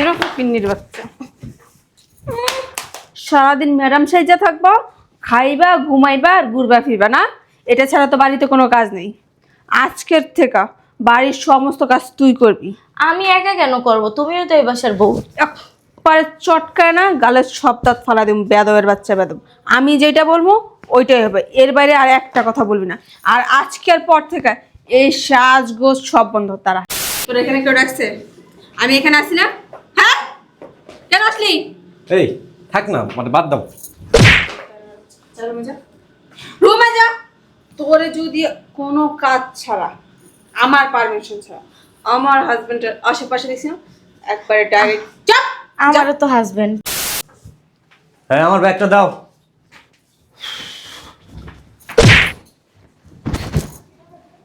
এরকম পিন্নির বাচ্চা সারাদিন ম্যাডাম সাইজা থাকব খাইবা ঘুমাইবা আর ঘুরবা ফিরবা না? এটা ছাড়া তো বাড়িতে কোনো কাজ নেই। আজকের থেকে বাড়ির সমস্ত কাজ তুই করবি। আমি একা কেন করব? তুমিও তো এই বাসার বউ। একবারে চটকায় না গালের সব দাঁত ফালা দিব বেদবের বাচ্চা বেদব। আমি যেটা বলব ওইটাই হবে। এর বাইরে আর একটা কথা বলবি না। আর আজকের পর থেকে এই সাজগোজ সব বন্ধ তারা। তোর এখানে কেউ ডাকছে? আমি এখানে আসি না? কেন আসলি? এই থাক না মানে বাদ দাও। রুমে যা। তোরে যদি কোনো কাজ ছাড়া আমার পারমিশন ছাড়া আমার হাজবেন্ডের আশেপাশে দেখছি না একবারে ডাইরেক্ট চাপ আমারও তো হাজবেন্ড হ্যাঁ আমার ব্যাগটা দাও।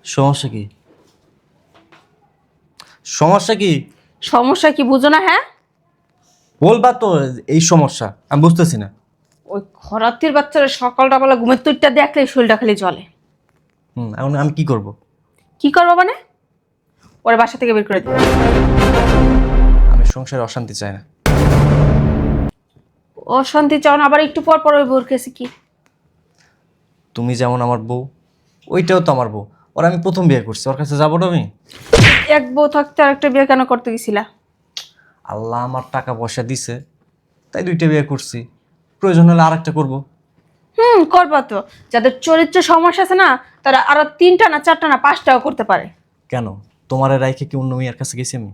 সমস্যা কি? সমস্যা কি? সমস্যা কি বুঝো না হ্যাঁ? বলবা তো এই সমস্যা আমি বুঝতেছি না। ওই খরাতির বাচ্চারা সকালটা বেলা ঘুমের তুইটা দেখলে শরীরটা খালি চলে হুম এখন আমি কি করব? কি করব মানে? ওর বাসা থেকে বের করে দেবো আমি সংসারে অশান্তি চাই না। অশান্তি চাও না আবার একটু পর পর ওই বোর কেসে কি? তুমি যেমন আমার বউ ওইটাও তো আমার বউ। ওর আমি প্রথম বিয়ে করছি ওর কাছে যাব না আমি? এক বউ থাকতে আর একটা বিয়ে কেন করতে গেছিলা? আল্লাহ আমার টাকা পয়সা দিছে তাই দুইটা বিয়ে করছি। প্রয়োজন হলে আর একটা করব। হুম করবা তো। যাদের চরিত্র সমস্যা আছে না তারা আরও তিনটা না চারটা না পাঁচটাও করতে পারে। কেন? তোমার রাইখে কি অন্য মেয়ের কাছে গেছি আমি?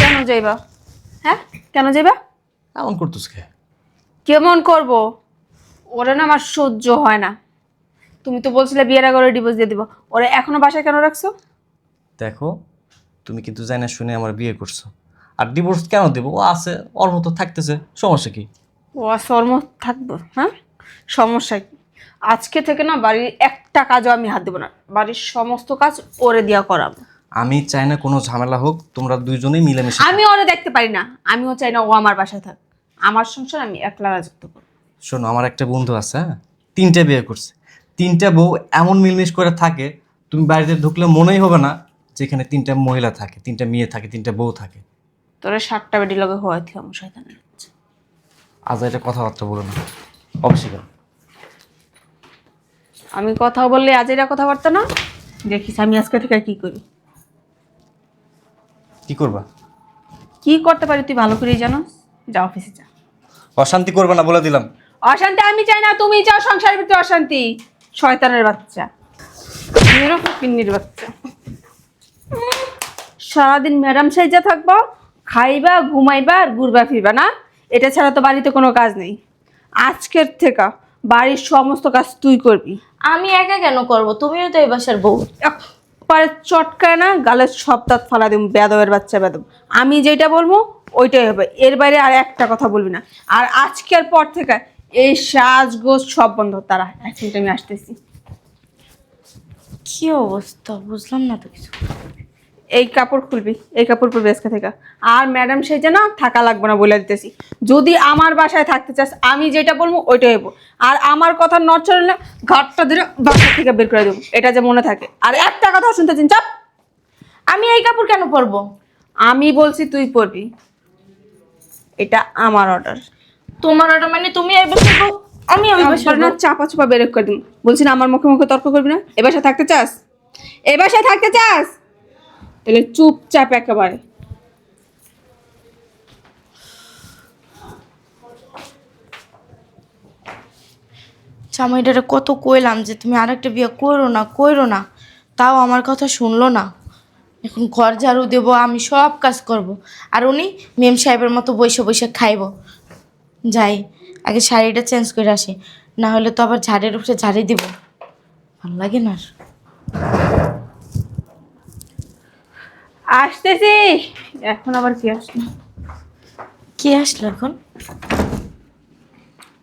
কেন যাইবা? হ্যাঁ? কেন যাইবা? এমন করতেছ কে? কেমন করব? ওরা না আমার সহ্য হয় না। তুমি তো বলছিলে বিয়ের আগে ডিভোর্স দিয়ে দিব। ওরা এখনও বাসায় কেন রাখছো? দেখো তুমি কিন্তু জানা শুনে আমার বিয়ে করছ। আর ডিভোর্স কেন দেবো? ও আছে ওর মতো থাকতেছে সমস্যা কি? ও সর্ম থাকব হ্যাঁ? সমস্যা কি? আজকে থেকে না বাড়ির একটা কাজও আমি হাত দেবো না। বাড়ির সমস্ত কাজ ওরে দিয়া করাবো। আমি চাই না কোনো ঝামেলা হোক তোমরা দুইজনেই মিলেমিশে আমি ওরে দেখতে পারি না আমিও চাই না ও আমার বাসায় থাক। আমার সংসার আমি একলা রাজত্ব করব। শোনো আমার একটা বন্ধু আছে হ্যাঁ? তিনটা বিয়ে করছে। তিনটা বউ এমন মিলমিশ করে থাকে তুমি বাড়িতে ঢুকলে মনেই হবে না যেখানে তিনটা মহিলা থাকে তিনটা মেয়ে থাকে তিনটা বউ থাকে। তোরা সাতটা বেডি লগে হওয়া থেকে আমার শয়তানের আজ এটা কথাবার্তা বলো না। অবশ্যই। আমি কথা বললে আজ এরা কথাবার্তা না? দেখিস আমি আজকে থেকে কি করি? কি করবা? কি করতে পারি তুই ভালো করেই জানো যা অফিসে যা। অশান্তি করবে না বলে দিলাম। অশান্তি আমি চাই না তুমি চাও সংসারের ভিতরে অশান্তি। শয়তানের বাচ্চা। এরকম পিন্নির বাচ্চা। সারাদিন ম্যাডাম সাইজা থাকব খাইবা ঘুমাইবা আর ঘুরবা ফিরবা না। এটা ছাড়া তো বাড়িতে কোনো কাজ নেই। আজকের থেকে বাড়ির সমস্ত কাজ তুই করবি। আমি একা কেন করব? তুমিও তো এই বাসার বউ। একবারে চটকায় না গালের সব দাঁত ফালা দিব বেদবের বাচ্চা বেদব আমি যেটা বলব ওইটাই হবে। এর বাইরে আর একটা কথা বলবি না। আর আজকের পর থেকে এই সাজগোজ সব বন্ধ। তারা এক মিনিট আমি আসতেছি। কি অবস্থা? বুঝলাম না তো কিছু। এই কাপড় খুলবি এই কাপড় পরবি আজকে থেকে। আর ম্যাডাম সেজে না থাকা লাগবে না বলে দিতেছি। যদি আমার বাসায় থাকতে চাস আমি যেটা বলব ওইটাই হইব। আর আমার কথা নড়চড় হলে ঘাটটা ধরে বাসা থেকে বের করে দেবো এটা যে মনে থাকে। আর একটা কথা শুনতে চিন চাপ! আমি এই কাপড় কেন পরবো? আমি বলছি তুই পরবি। এটা আমার অর্ডার তোমার অর্ডার মানে তুমি এই বউ আমি ওই না চাপা চুপা বের করে দিন বলছি না আমার মুখে মুখে তর্ক করবি না? এ বাসায় থাকতে চাস? এ বাসায় থাকতে চাস? তাহলে চুপচাপ একেবারে। জামাইটারে কত কইলাম যে তুমি আরেকটা বিয়ে করো না করো না। তাও আমার কথা শুনলো না। এখন ঘর ঝাড়ু দেবো, আমি সব কাজ করব। আর উনি মেম সাহেবের মতো বসে বসে খাইব। যাই, আগে শাড়িটা চেঞ্জ করে আসি। না হলে তো আবার ঝাড়ের উপরে ঝাড়ি দিব। ভালো লাগে না আর। আসতেছি। এখন আবার কি আসলো? কে আসলো এখন?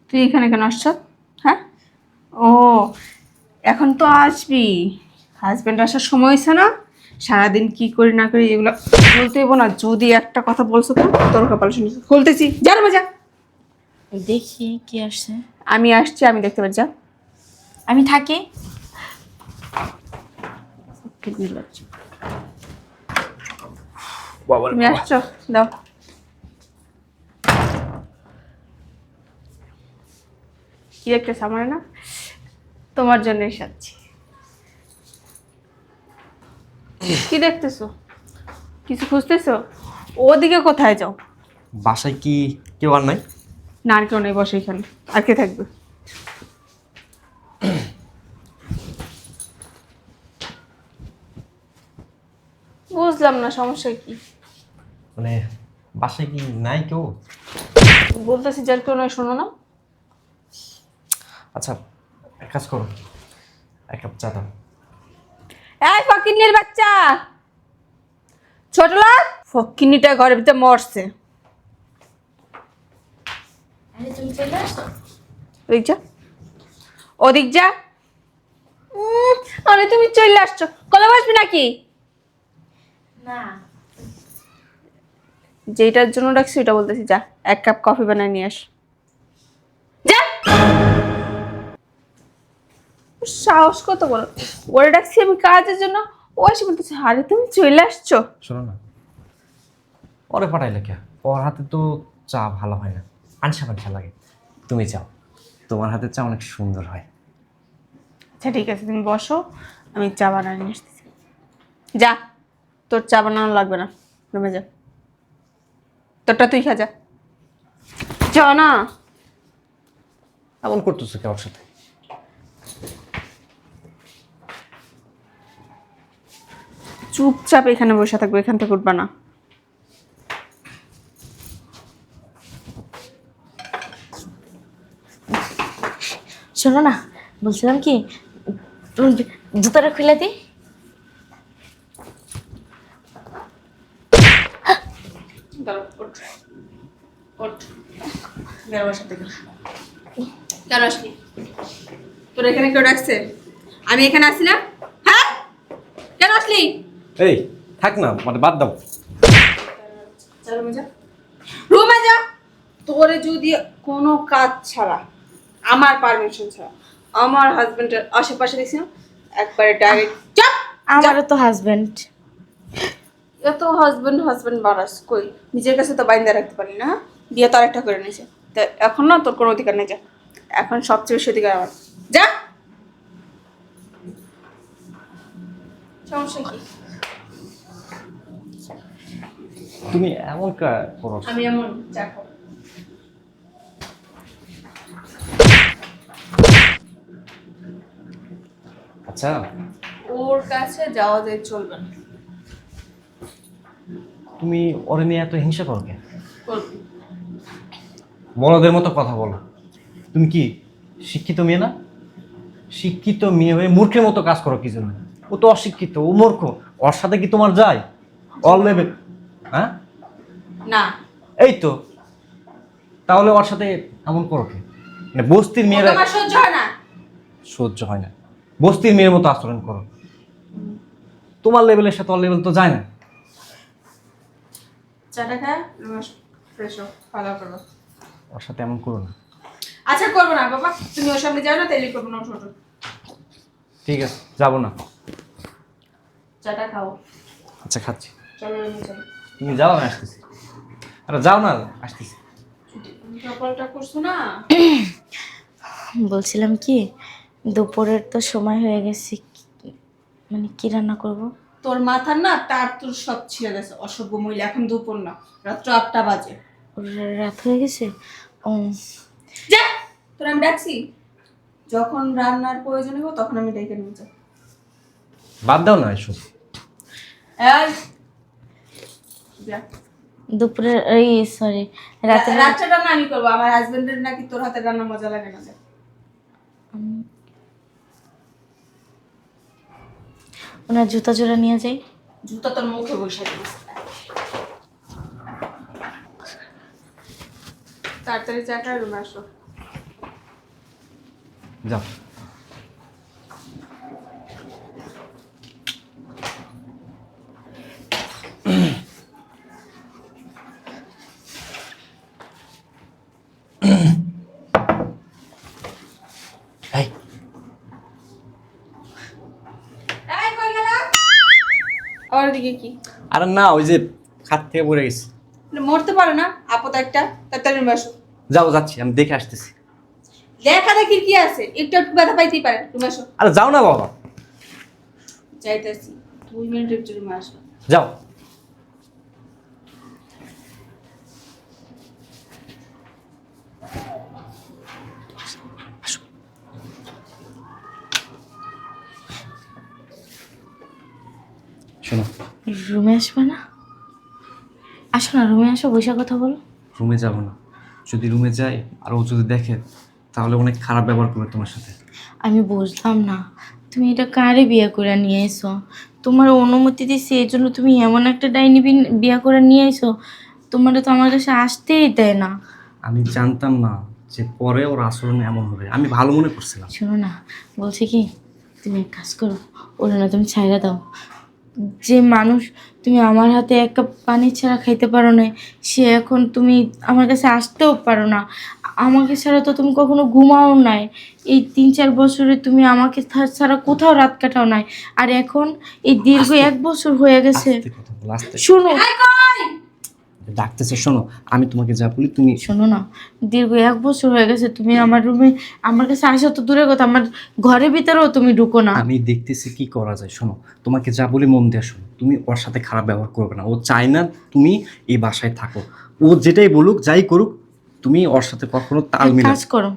তুই এখানে কেন আসছ? হ্যাঁ? ও এখন তো আসবি। হাজব্যান্ড আসার সময় হয়েছে না? সারাদিন কি করি না করি এগুলো বলতে হইব না। যদি একটা কথা বলছো তো তোর কপাল শুনেছি খুলতেছি। যা মজা। দেখি কে আসছে। আমি আসছি আমি দেখতে পাচ্ছি যা। আমি থাকি। বাবা তুমি আসছো দাও কি একটা সামার না তোমার জন্য সাজছি কি দেখতেছো কিছু খুঁজতেছো ওদিকে কোথায় যাও? বাসায় কি কেউ আর নাই? না আর কেউ নেই বসে এখানে। আর কে থাকবে? বুঝলাম না সমস্যা কি? মানে বাসায় কি নাই কেউ? বলতেছি যার কেউ নয় শোনো না। আচ্ছা এক কাজ করো। এক কাপ চা দাও। এই ফকিন্নির বাচ্চা! ছোট লোক ফকিন্নিটা ঘরের ভিতরে মরছে। তুমি চলে আসো। ওদিক যা। ওদিক যা। উম, আরে তুমি চলে আসছো। কলে বসবি নাকি? না। যেটার জন্য ডাকছি ওটা বলতেছি যা এক কাপ কফি বানায় নিয়ে আস। যা! সাহস কত বড়। ওরে ডাকছি আমি কাজের জন্য। ও এসে বলতেছে আরে তুমি চলে আসছো? শোনো না। পরে পাঠাইলে কে? ওর হাতে তো চা ভালো হয় না। আনসা পানসা লাগে। তুমি চাও। তোমার হাতে চা অনেক সুন্দর হয়। আচ্ছা ঠিক আছে তুমি বসো। আমি চা বানায় নিয়ে আসতেছি। যা তোর চা বানানো লাগবে না। রুমে যা। তোরটা তুই খা যা যা না এমন করতেছো কে সাথে? চুপচাপ এখানে বসে থাকবে এখান থেকে উঠবা না। শোনো না বলছিলাম কি তুমি জুতাটা খুলে দিই? দাঁড়াও, ওঠ। ওঠ। বেরো বাসা থেকে। কেন আসলি তোর এখানে কেউ ডাকছে? আমি এখানে আসি না? হ্যাঁ? কেন আসলি? এই থাক না মানে বাদ দাও। রুমে যা। রুমে যা। তোরে যদি কোনো কাজ ছাড়া আমার পারমিশন ছাড়া আমার হাজবেন্ডের আশেপাশে দেখছি না একবারে ডাইরেক্ট চাপ! আমারও তো হাজবেন্ড এত হাজবেন্ড হাজবেন্ড বাড়াস কই? নিজের কাছে তো বাইন্দা রাখতে পারি না। বিয়ে তো আরেকটা করে নিয়েছে। তা এখন না তোর কোনো অধিকার নেই যা। এখন সবচেয়ে বেশি অধিকার আমার। যা। সমস্যা কি? তুমি এমন করো আমি এমন যা আচ্ছা। ওর কাছে যাওয়া যায় চলবে না। তুমি ওরে নিয়ে এত হিংসা করো কে করবি। বড়দের মতো কথা বলো। তুমি কি শিক্ষিত মেয়ে না? শিক্ষিত মেয়ে হয়ে মূর্খের মতো কাজ করো কি জন্য? ও তো অশিক্ষিত ও মূর্খ। ওর সাথে কি তোমার যায়? অল লেভেল হ্যাঁ? না। এই তো। তাহলে ওর সাথে এমন করো কে? মানে বস্তির মেয়েরা সহ্য হয় না। সহ্য হয় না। বস্তির মেয়ের মতো আচরণ করো। তোমার লেভেলের সাথে ওর লেভেল তো যায় না। চাটা খা ফ্রেশ হোক খাওয়া দাওয়া করব। ওর সাথে এমন করো না। আচ্ছা করব না বাবা। তুমি ওর সামনে যাও না তাইলে করব না ছোট ঠিক আছে যাব না। চাটা খাও। আচ্ছা খাচ্ছি। চলো চলো তুমি যাও আমি আসতেছি। আরে যাও না আসতেছি। সকালটা করছ না? বলছিলাম কি দুপুরের তো সময় হয়ে গেছে মানে কি রান্না করব? তোর মাথার না তার তোর সব ছিঁড়ে গেছে অসভ্য মহিলা এখন দুপুর না রাত্র আটটা বাজে। রাত হয়ে গেছে? যা তোর আমি ডাকছি। যখন রান্নার প্রয়োজন হবে তখন আমি ডেকে নিয়ে যাব। বাদ দাও না এসব। এই যা। দুপুরের এই সরি রাতে রাত্রে রান্না আমি করব আমার হাজবেন্ডের নাকি তোর হাতে রান্না মজা লাগে না যা। ওনার জুতা জোড়া নিয়ে যাই। জুতা তোর মুখে বসে দিস তাড়াতাড়ি চাটা রুমে আসো। যাও এই এই কই গেলা আর দিকে কি? আরে না ওই যে খাত থেকে পড়ে গেছি। মরতে পারে না আপদ একটা তাড়াতাড়ি আসো যাও যাচ্ছি আমি দেখে আসতেছি। দেখা দেখি কি আছে? একটু একটু ব্যথা পাইতেই পারে তুমি আসো। আরে যাও না বাবা। যাইতেছি দুই মিনিটের ভিতরে রুমে আসো। যাও। শোনো। রুমে আসবে না? আসো না রুমে আসো বসে কথা বলো। রুমে যাব না। যদি রুমে যাই আর ও যদি দেখে তাহলে অনেক খারাপ ব্যবহার করবে তোমার সাথে। আমি বুঝলাম না। তুমি এটা কারে বিয়ে করে নিয়ে এসো তোমার অনুমতি দিছি এই জন্য তুমি এমন একটা ডাইনি বিয়ে করে নিয়ে এসো তোমার তো আমার কাছে আসতেই দেয় না। আমি জানতাম না যে পরে ওর আচরণ এমন হবে। আমি ভালো মনে করছিলাম। শোনো না বলছি কি তুমি এক কাজ করো ওরা না তুমি ছাইরা দাও। যে মানুষ তুমি আমার হাতে এক কাপ পানি ছাড়া খাইতে পারো না সে এখন তুমি আমার কাছে আসতেও পারো না। আমাকে ছাড়া তো তুমি কখনো ঘুমাও নাই। এই তিন চার বছরে তুমি আমাকে ছাড়া কোথাও রাত কাটাও নাই। আর এখন এই দীর্ঘ এক বছর হয়ে গেছে। শোনো। ডাকতেছে শোনো আমি তোমাকে যা বলি তুমি শোনো না দীর্ঘ এক বছর হয়ে গেছে তুমি আমার রুমে আমার কাছে আসো তো দূরে কথা আমার ঘরের ভিতরেও তুমি ঢুকো না। আমি দেখতেছি কি করা যায় শোনো তোমাকে যা বলি মন দিয়ে শোনো তুমি ওর সাথে খারাপ ব্যবহার করবে না ও চায় না তুমি এই বাসায় থাকো ও যেটাই বলুক যাই করুক তুমি ওর সাথে কখনো তাল এক কাজ করো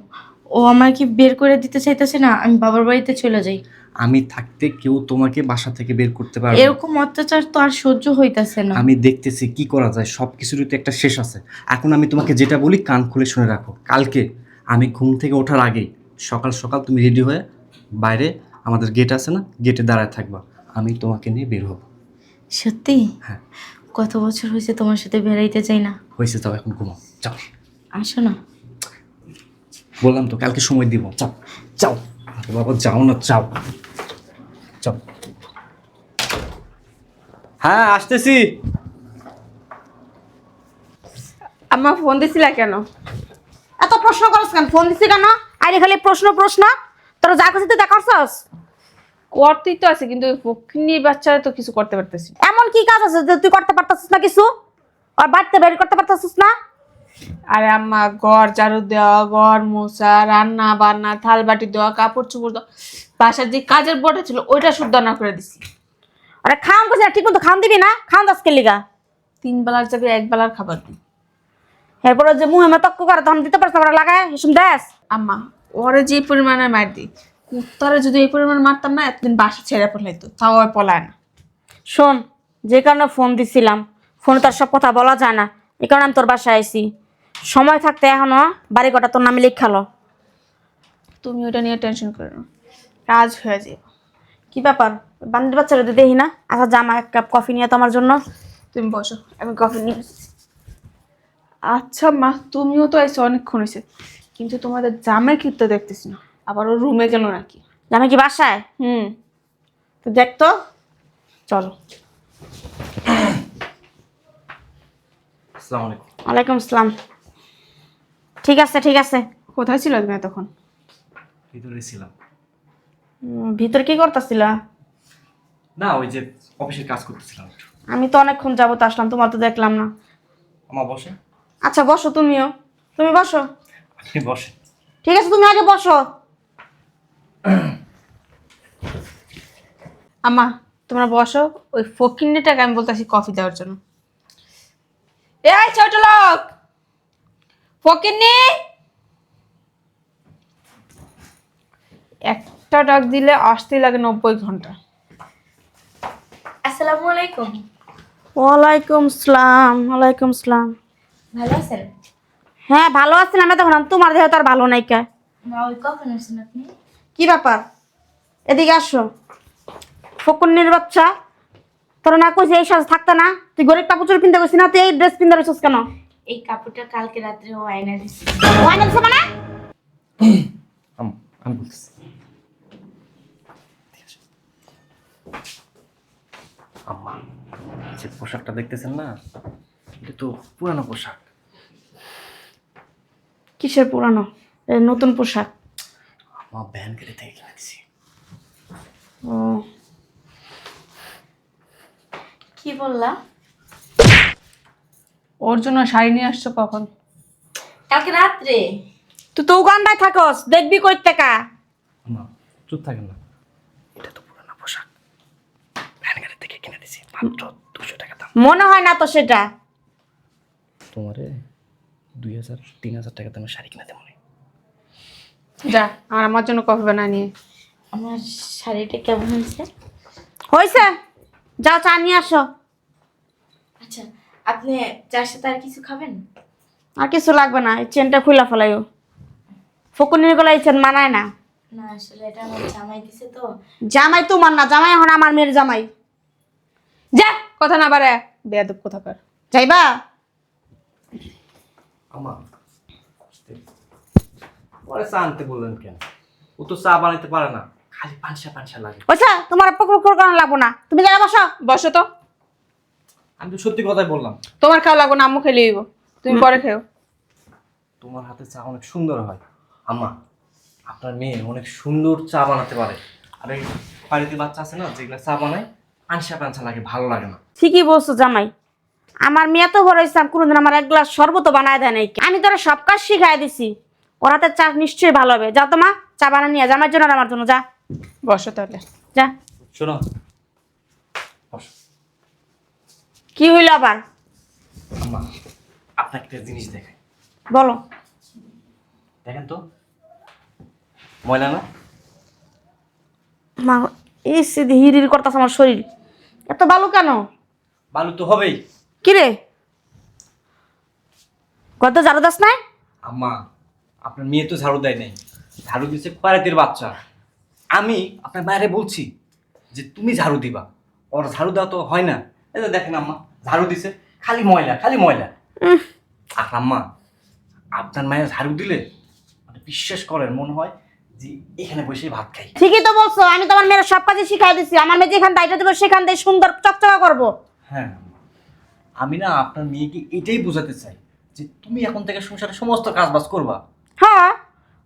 ও আমাকে বের করে দিতে চাইতেছে না আমি বাবার বাড়িতে চলে যাই। আমি থাকতে কেউ তোমাকে বাসা থেকে বের করতে পারবে না। এরকম অত্যাচার তো আর সহ্য হইতাছে না। আমি দেখতেছি কি করা যায় সব কিছুরই তো একটা শেষ আছে। এখন আমি তোমাকে যেটা বলি কান খুলে শুনে রাখো। কালকে আমি ঘুম থেকে ওঠার আগেই সকাল সকাল তুমি রেডি হয়ে বাইরে আমাদের গেট আছে না গেটে দাঁড়ায় থাকবা। আমি তোমাকে নিয়ে বের হব। সত্যি? হ্যাঁ। কত বছর হয়েছে তোমার সাথে বেড়াইতে চাই না? হয়েছে যাও এখন ঘুমাও। যাও। আসো না। বললাম তো কালকে সময় দিব। যাও আরে বাবা যাও না যাও যাও হ্যাঁ আসতেছি। আম্মা ফোন দিছিলা কেন? এত প্রশ্ন করছ কেন? ফোন দিছি কেন? আরে খালি প্রশ্ন প্রশ্ন। তোর যা করছিস তা করছস? করতেই তো আছে কিন্তু ফকিনির বাচ্চারা তো কিছু করতে পারতেছি এমন কি কাজ আছে যে তুই করতে পারতাছিস না কিছু? আর বাড়িতে বের করতে পারতাছিস না? আরে আম্মা ঘর ঝাড়ু দেওয়া ঘর মোছা রান্না বান্না থাল বাটি দেওয়া কাপড় চোপড় দেওয়া বাসার যে কাজের বটা ছিল ওইটা শুদ্ধ না করে দিছি। আরে খাওয়ান করছিস ঠিক মতো খাওয়ান দিবি না? খাওয়ান দাস লিগা। তিন বেলার জায়গায় এক বেলার খাবার দিই। এরপরে যে মুহে মে তক্ক করে তখন দিতে পারছ না লাগায় এসম দেশ। আম্মা ওরে যে পরিমাণে মার দিই কুত্তারে যদি এই পরিমাণ মারতাম না এতদিন বাসা ছেড়ে পলাইতো তাও পলায় না। শোন যে কারণে ফোন দিছিলাম ফোনে তার সব কথা বলা যায় না এই কারণে আমি তোর বাসায় আইছি। সময় থাকতে এখনও বাড়ি কটা তোর নামে লিখালো তুমি ওটা নিয়ে টেনশন করো না। কাজ হয়ে যাবে। কি ব্যাপার? বান্দির বাচ্চারা তো দেখি না। আচ্ছা জামা এক কাপ কফি নিয়ে তোমার জন্য। তুমি বসো আমি কফি নিয়ে আচ্ছা মা তুমিও তো এসে অনেকক্ষণ হয়েছে কিন্তু তোমাদের জামাই কীর্ত দেখতেছি না। আবার ও রুমে গেল নাকি? জামা কি বাসায়? হুম। তো দেখতো চলো। আসসালামু আলাইকুম। ওয়ালাইকুম আসসালাম। ঠিক আছে ঠিক আছে। কোথায় ছিল তুমি তখন ভিতরে ছিলাম। ভিতরে কি করতেছিলা? না ওই যে অফিসের কাজ করতেছিলাম আমি তো অনেকক্ষণ যাবত আসলাম তোমার তো দেখলাম না। আমার বসে। আচ্ছা বসো তুমিও। তুমি বসো। আপনি বসে ঠিক আছে তুমি আগে বসো। আম্মা তোমরা বসো ওই ফকিন্নিটাকে আমি বলতেছি কফি দেওয়ার জন্য। এই ছোট লোক! ফকিন্নি? একটা ডাক দিলে আসতেই লাগে নব্বই ঘণ্টা। আসসালামু আলাইকুম। ওয়ালাইকুম সালাম ওয়ালাইকুম সালাম। ভালো আছেন? হ্যাঁ ভালো আছিলাম তখন তোমার দেহ তো আর ভালো নাই কে? কখন আসছেন আপনি? কি ব্যাপার? এদিকে আসো। ফকুন্নির বাচ্চা। তোর না কইছে এই সাজ থাকতে না। তুই গরিব কাপড় কিনতে গেছিস না? তুই এই ড্রেস কিনতে গেছিস কেন? এই কাপড়টা কালকে রাত্রে ও আয়না দিচ্ছে ওয়াইন দিছে মানে আম- আমি বলতেছি আম্মা যে পোশাকটা দেখতেছেন না এটা তো পুরানো পোশাক। কিসের পুরানো? নতুন পোশাক। আমার ভ্যান গাড়ি থেকে দিছি। ও। কি বললা? ওর জন্য শাড়ি নিয়ে আসছো কখন? কালকে রাত্রে। তুই তো উগান্ডায় থাকস দেখবি কই টাকা আম্মা চুপ থাকেন না। এটা তো পুরানো পোশাক। ভ্যান থেকে কিনে দিছি মাত্র দুশো টাকা দাম। মনে হয় না তো সেটা। তোমারে দুই হাজার তিন হাজার টাকা দামের শাড়ি কিনে দেবো যা আর আমার জন্য কফি বানা নিয়ে। আমার শাড়িটা কেমন হয়েছে? হয়েছে। যাও চা নিয়ে আসো। আচ্ছা আপনি চার সাথে আর কিছু খাবেন? আর কিছু লাগবে না এই চেনটা খুলে ফেলাইও। ফকুনির গলা এই চেন মানায় না। না আসলে এটা আমার জামাই দিছে তো। জামাই তোমার না জামাই এখন আমার মেয়ের জামাই। যা কথা না বাড়ে বেয়াদব কোথাকার। যাইবা? আমা পরে চা আনতে বললেন কেন? ও তো চা বানাইতে পারে না। খালি পানসা পানসা লাগে। বুঝছ তোমার পকর পকর করানো লাগবো না। তুমি জায়গা বসো। বসো তো। আমি তো সত্যি কথাই বললাম। তোমার খাওয়া লাগবো না আম্মু খেলে দিব তুমি পরে খেও। তোমার হাতে চা অনেক সুন্দর হয়। আম্মা আপনার মেয়ে অনেক সুন্দর চা বানাতে পারে। আর এই বাড়িতে বাচ্চা আছে না যেগুলো চা বানায় পানসা পানসা লাগে ভালো লাগে না। ঠিকই বলছো জামাই। আমার মেয়ে তো বড় ইসলাম কোনোদিন আমার এক গ্লাস শরবত বানায় দেয় নাই। আমি তোরা সব কাজ শিখাই দিছি। ওর হাতে চা নিশ্চয়ই ভালো হবে। যা তোমা চা বানা নিয়ে জামার জন্য আর আমার জন্য যা। বসো তাহলে। যা। শোনো বসো। কি হইল আবার? আম্মা আপনাকে একটা জিনিস দেখাই। বলো। দেখেন তো ময়লা না? মা এই সিধি হিরির করতেছে আমার শরীর। এত ভালো কেন? বালু তো হবেই। কি রে? কত জারো দাস নাই? আম্মা আপনার মেয়ে তো ঝাড়ু দেয় নাই। ঝাড়ু দিচ্ছে পাড়াতির বাচ্চা। আমি আপনার বাইরে বলছি যে তুমি ঝাড়ু দিবা। ওর ঝাড়ু দেওয়া তো হয় না। এই যে দেখেন আম্মা ঝাড়ু দিছে। খালি ময়লা খালি ময়লা। আর আম্মা আপনার মায়ের ঝাড়ু দিলে মানে বিশ্বাস করেন মনে হয় যে এখানে বসে ভাত খাই। ঠিকই তো বলছো আমি তোমার মেয়ের সব কাজে শিখাই দিছি। আমার মেয়ে যেখান দায়িত্ব দেবো সেখান থেকে সুন্দর চকচকা করব। হ্যাঁ আমি না আপনার মেয়েকে এটাই বোঝাতে চাই যে তুমি এখন থেকে সংসারে সমস্ত কাজ বাজ করবা। হ্যাঁ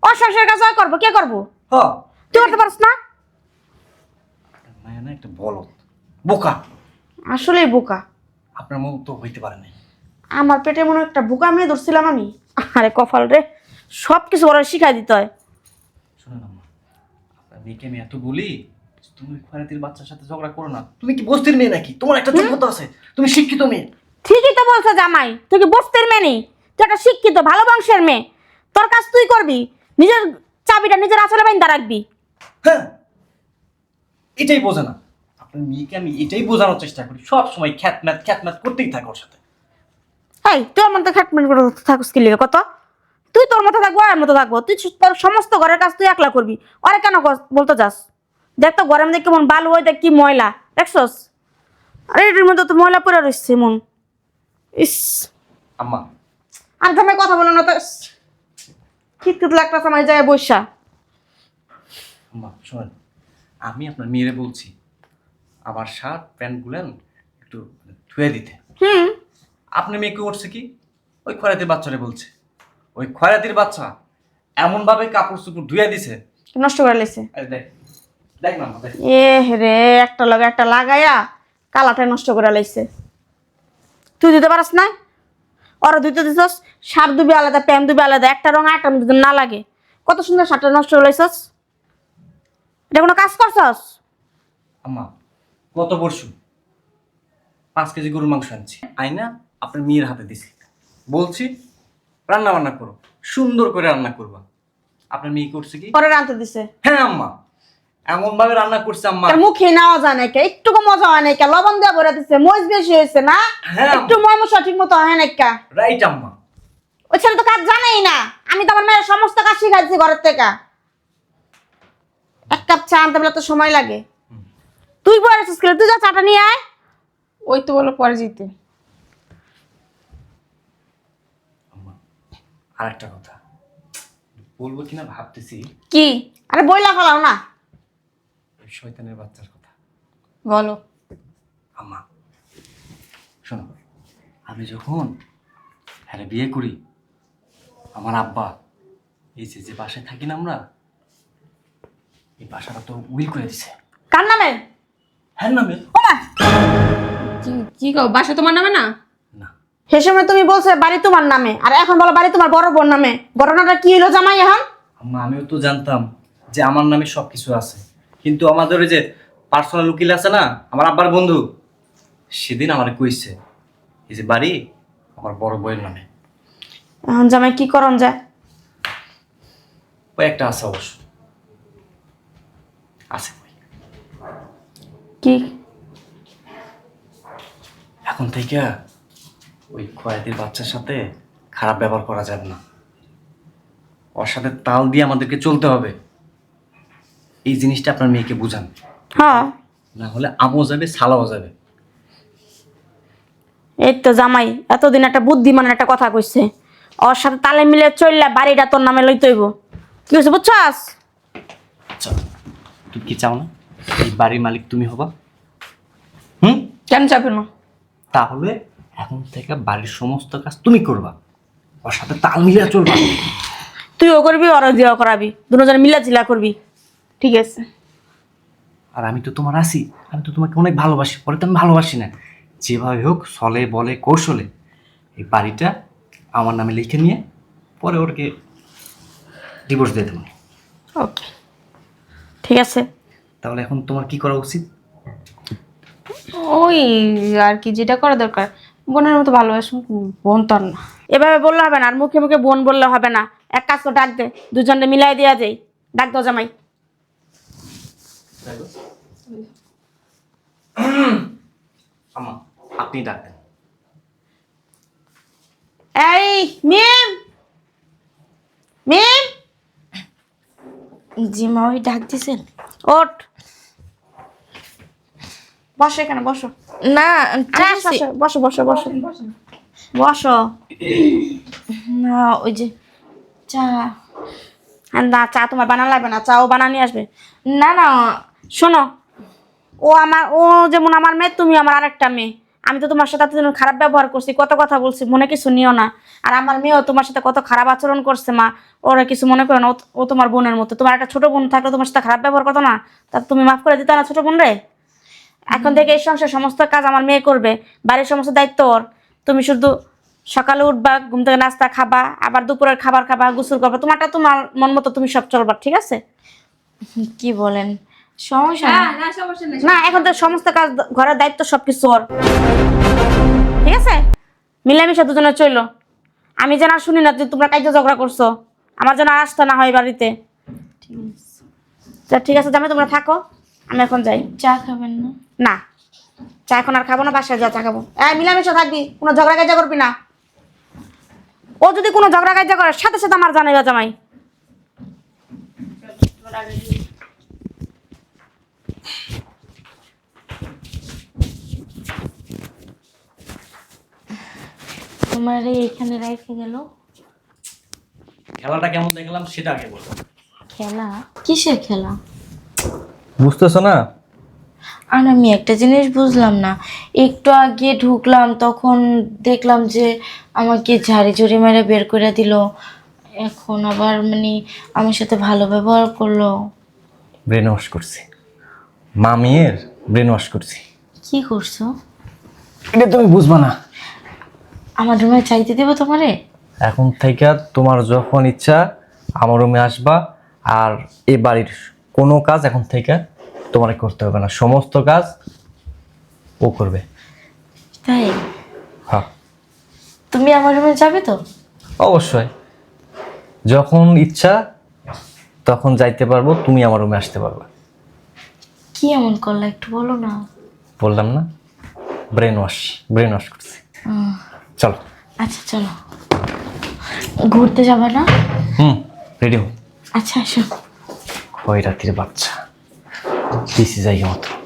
ও সংসারের কাজ করব। কে করব? হ্যাঁ তুই করতে পারছ না? মায়ের না একটা বলদ। বোকা। আসলেই বোকা। আপনার মতো তো হইতে পারে নাই। আমার পেটে মনে একটা বোকা মেয়ে ধরছিলাম আমি। আরে কপাল রে সব কিছু ওরা শিখাই দিতে হয়। শুনুন আম্মা আপনার মেয়েকে আমি এত বলি তুমি খয়রাতির বাচ্চার সাথে ঝগড়া করো না। তুমি কি বস্তির মেয়ে নাকি? তোমার একটা যোগ্যতা আছে তুমি শিক্ষিত মেয়ে। ঠিকই তো বলছো জামাই তুই কি বস্তির মেয়ে নেই? তুই একটা শিক্ষিত ভালো বংশের মেয়ে। তোর কাজ তুই করবি নিজের চাবিটা নিজের আসলে বাইন্দা রাখবি। হ্যাঁ এটাই বোঝে না। আপনার মেয়েকে আমি এটাই বোঝানোর চেষ্টা করি সব সময় খ্যাতম্যাত খ্যাতম্যাত করতেই থাকে ওর সাথে। এই তুই আমার মতো খাটমেন্ট করে থাকিস কি লিগে? কত? তুই তোর মতো থাকব আর মতো থাকব। তুই তোর সমস্ত ঘরের কাজ তুই একলা করবি। আরে কেন বলতে যাস? দেখ তো গরম দেখ কেমন বালু হয়ে দেখ কি ময়লা। দেখছস? আরে এটার মধ্যে তো ময়লা পড়ে রয়েছে মন ইস। আম্মা। আর তুমি কথা বলো না তো কিত লাগতেছে আমার আম্মা শোনেন আমি আপনার মেয়েরে বলছি আমার শার্ট প্যান্ট গুলেন একটু ধুয়ে দিতে। হুম। আপনি মেয়েকে করছে কি? ওই খয়রাতির বাচ্চারে বলছে। ওই খয়রাতির বাচ্চা এমনভাবে কাপড় চোপড় ধুয়ে দিছে। নষ্ট করে লেছে দেখ দেখ না এ রে একটা লগে একটা লাগাইয়া কালাটা নষ্ট করে লাইছে। তুই দিতে পারস না ওরা দুইতে দিছস? সার দুবি আলাদা প্যাম দুবি আলাদা একটা রং একটা মধ্যে না লাগে কত সুন্দর শার্টটা নষ্ট করে লাইছস? এটা কোনো কাজ করছস? আম্মা গত পরশু পাঁচ কেজি গরুর মাংস আনছি। আইনা আপনার মেয়ের হাতে দিছি। বলছি রান্না বান্না করো সুন্দর করে রান্না করবা। আপনার মেয়ে করছে কি? পরে রাঁধতে দিছে। হ্যাঁ আম্মা। এমন ভাবে রান্না করছে আম্মা। তার মুখে নেওয়া যায় না কে? একটুকু মজা হয় না কে? লবণ দিয়ে ভরে দিছে মজ বেশি হয়েছে না? হ্যাঁ। একটু ময় সঠিক মতো হয় না কা? রাইট আম্মা। ওই ছেলে তো কাজ জানেই না। আমি তো আমার মেয়ের সমস্ত কাজ শিখাইছি ঘরের থেকে। এক কাপ চা আনতে বলে তো সময় লাগে। তুই বলে আছিস তুই যা চাটা নিয়ে আয়। ওই তো বলো পরে যেতে আম্মা আর একটা কথা। বলব কিনা ভাবতেছি? কি? আরে বইলা ফেলাও না। ওই শয়তানের বাচ্চার কথা। বলো। আম্মা শোনো আমি যখন হ্যাঁ বিয়ে করি আমার আব্বা এই যে যে বাসায় থাকি না আমরা এই বাসাটা তো উইল করে দিছে। কার নামে? হ্যাঁ নামে। ওমা! কি কি কও বাসা তোমার নামে না? না। সে সময় তুমি বলছো বাড়ি তোমার নামে আর এখন বলো বাড়ি তোমার বড় বোন নামে। ঘটনাটা কি হলো জামাই এখন? আম্মা আমিও তো জানতাম যে আমার নামে সব কিছু আছে। কিন্তু আমাদের ওই যে পার্সোনাল উকিল আছে না আমার আব্বার বন্ধু সেদিন আমার কইছে এই যে বাড়ি আমার বড় বইয়ের নামে। এখন জামাই কি করন যায়? ওই একটা আছে অবশ্য। আছে। কি? এখন থেকে ওই খয়াতির বাচ্চার সাথে খারাপ ব্যবহার করা যাবে না। ওর সাথে তাল দিয়ে আমাদেরকে চলতে হবে। এই জিনিসটা আপনার মেয়েকে বুঝান। হ্যাঁ। না হলে আমও যাবে সালাও যাবে। এই তো জামাই এতদিন একটা বুদ্ধিমান একটা কথা কইছে। ওর সাথে তালে মিলে চললে বাড়িটা তোর নামে লইতে হইব। কি হয়েছে বুঝছাস? আচ্ছা তুমি কি চাও না? এই বাড়ির মালিক তুমি হবা। হুম? কেন যাবে না? তাহলে এখন থেকে বাড়ির সমস্ত কাজ তুমি করবা। ওর সাথে তাল মিলিয়ে চলবা। তুইও করবি ওরও দিয়েও করাবি। দুজন মিলা জিলা করবি। ঠিক আছে। আর আমি তো তোমার আছি আমি তো তোমাকে অনেক ভালোবাসি পরে তো আমি ভালোবাসি না। যেভাবে হোক সলে বলে কৌশলে এই বাড়িটা আমার নামে লিখে নিয়ে পরে ওরকে ডিভোর্স দিয়ে দেবো। ওকে ঠিক আছে। তাহলে এখন তোমার কি করা উচিত? ওই আর কি যেটা করা দরকার। বোনের মতো ভালোবাসুন বোন তো আর না। এভাবে বললে হবে না আর মুখে মুখে বোন বললে হবে না। এক কাজ করে ডাক দে। দুজনকে মিলাই দেওয়া যায় ডাক দাও জামাই। আমা আপনি ডাকতেন এই মিম! মিম! জি মা ওই ডাক দিছেন ওঠ। বসো এখানে বসো। না। বসো বসো বসো বসো। বসো না ওই যে চা। না চা তোমার বানা লাগবে না চাও বানা নিয়ে আসবে। না না শোনো। ও আমার ও যেমন আমার মেয়ে তুমি আমার আরেকটা মেয়ে। আমি তো তোমার সাথে এতদিন খারাপ ব্যবহার করছি কত কথা বলছি মনে কিছু নিও না। আর আমার মেয়েও তোমার সাথে কত খারাপ আচরণ করছে মা। ওরা কিছু মনে করে না ও- ও তোমার বোনের মতো। তোমার একটা ছোট বোন থাকলে তোমার সাথে খারাপ ব্যবহার করতো না? তা তুমি মাফ করে দিতে না ছোট বোন রে এখন থেকে এই সংসার সমস্ত কাজ আমার মেয়ে করবে বাড়ির সমস্ত দায়িত্ব ওর। তুমি শুধু সকালে উঠবা ঘুম থেকে নাস্তা খাবা আবার দুপুরের খাবার খাবা গোসল করবা। তোমারটা তোমার মন মতো তুমি সব চলবা ঠিক আছে? কি বলেন? সমস্যা না? এখন তো সমস্ত কাজ ঘরের দায়িত্ব সবকিছু ওর। ঠিক আছে? মিলামিশা দুজনে চইলো। আমি যেন আর শুনি না যে তোমরা কাজে ঝগড়া করছ। আমার যেন আর আসতে না হয় বাড়িতে। ঠিক আছে জামাই তোমরা থাকো। আমি এখন যাই। চা খাবেন না? না চা এখন আর খাব না বাসায় যা চা খাব। এই মিলামিশা থাকবি কোনো ঝগড়া কাজা করবি না। ও যদি কোনো ঝগড়া কাজা করে সাথে সাথে আমার জানাইবা জামাই। তোমার এখানে রেখে গেল। খেলাটা কেমন দেখলাম সেটা আগে বলো। খেলা? কিসের খেলা? বুঝতেছো না? আর আমি একটা জিনিস বুঝলাম না। একটু আগে ঢুকলাম তখন দেখলাম যে আমাকে ঝাড়ি ঝুড়ি মেরে বের করে দিল। এখন আবার মানে আমার সাথে ভালো ব্যবহার করল। ব্রেন ওয়াশ করছি। মামিয়ের ব্রেন ওয়াশ করছি। কি করছ? এটা তুমি বুঝবা না। আমার রুমে চাইতে দেবো তোমারে? এখন থেকে তোমার যখন ইচ্ছা আমার রুমে আসবা। আর এ বাড়ির কোনো কাজ এখন থেকে তোমার করতে হবে না। সমস্ত কাজ ও করবে। তাই? হ্যাঁ। তুমি আমার রুমে যাবে তো? অবশ্যই। যখন ইচ্ছা তখন যাইতে পারব তুমি আমার রুমে আসতে পারবে। কি এমন করলা একটু বলো না। বললাম না ব্রেন ওয়াশ ব্রেন ওয়াশ করছি চলো। আচ্ছা চলো। ঘুরতে যাবে না? হুম রেডি হো আচ্ছা আসো। খয় রাত্রির বাচ্চা। দিছি যাই মতো